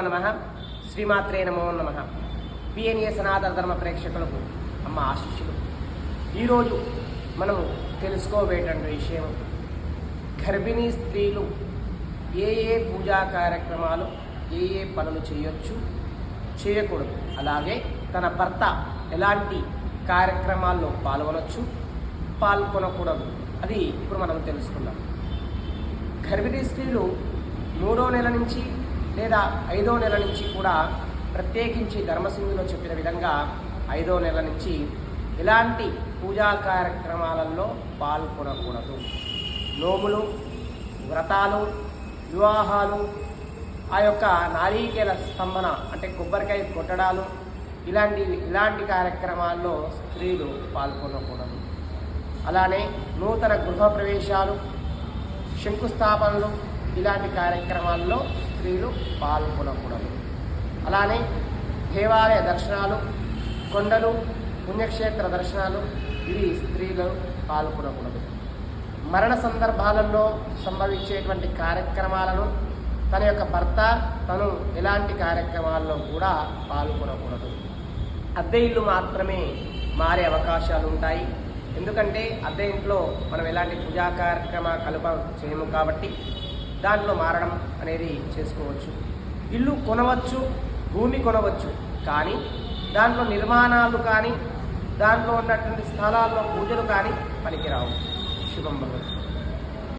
నమ శ్రీమాత్రే నమో నమ. పిఎన్ఏ సనాతన ధర్మ ప్రేక్షకులకు అమ్మ ఆశిష్యులు ఈరోజు మనం తెలుసుకోబోయేటువంటి విషయం గర్భిణీ స్త్రీలు ఏ ఏ పూజా కార్యక్రమాలు ఏ ఏ పనులు చేయొచ్చు చేయకూడదు. అలాగే తన భర్త ఎలాంటి కార్యక్రమాల్లో పాల్గొనొచ్చు పాల్గొనకూడదు. అది ఇప్పుడు మనం తెలుసుకుందాం. గర్భిణీ స్త్రీలు మూడో నెల నుంచి లేదా ఐదో నెల నుంచి కూడా ప్రత్యేకించి ధర్మసింధులో చెప్పిన విధంగా ఐదో నెల నుంచి ఎలాంటి పూజా కార్యక్రమాలలో పాల్గొనకూడదు. నోములు వ్రతాలు వివాహాలు ఆ యొక్క నారీకేల స్తంభన అంటే కొబ్బరికాయ కొట్టడాలు ఇలాంటి ఇలాంటి కార్యక్రమాల్లో స్త్రీలు పాల్గొనకూడదు. అలానే నూతన గృహప్రవేశాలు శంకుస్థాపనలు ఇలాంటి కార్యక్రమాల్లో స్త్రీలు పాల్గొనకూడదు. అలానే దేవాలయ దర్శనాలు కొండలు పుణ్యక్షేత్ర దర్శనాలు ఇవి స్త్రీలు పాల్గొనకూడదు. మరణ సందర్భాలలో సంభవించేటువంటి కార్యక్రమాలను తన యొక్క భర్త తను ఎలాంటి కార్యక్రమాల్లో కూడా పాల్గొనకూడదు. అద్దె ఇల్లు మాత్రమే మారే అవకాశాలు ఉంటాయి. ఎందుకంటే అద్దె ఇంట్లో మనం ఎలాంటి పూజా కార్యక్రమ కలుప చేయము కాబట్టి దాంట్లో మారడం అనేది చేసుకోవచ్చు. ఇల్లు కొనవచ్చు భూమి కొనవచ్చు కానీ దాంట్లో నిర్మాణాలు కానీ దాంట్లో ఉన్నటువంటి స్థలాల్లో పూజలు కానీ పనికిరావు. శుభం భగవత్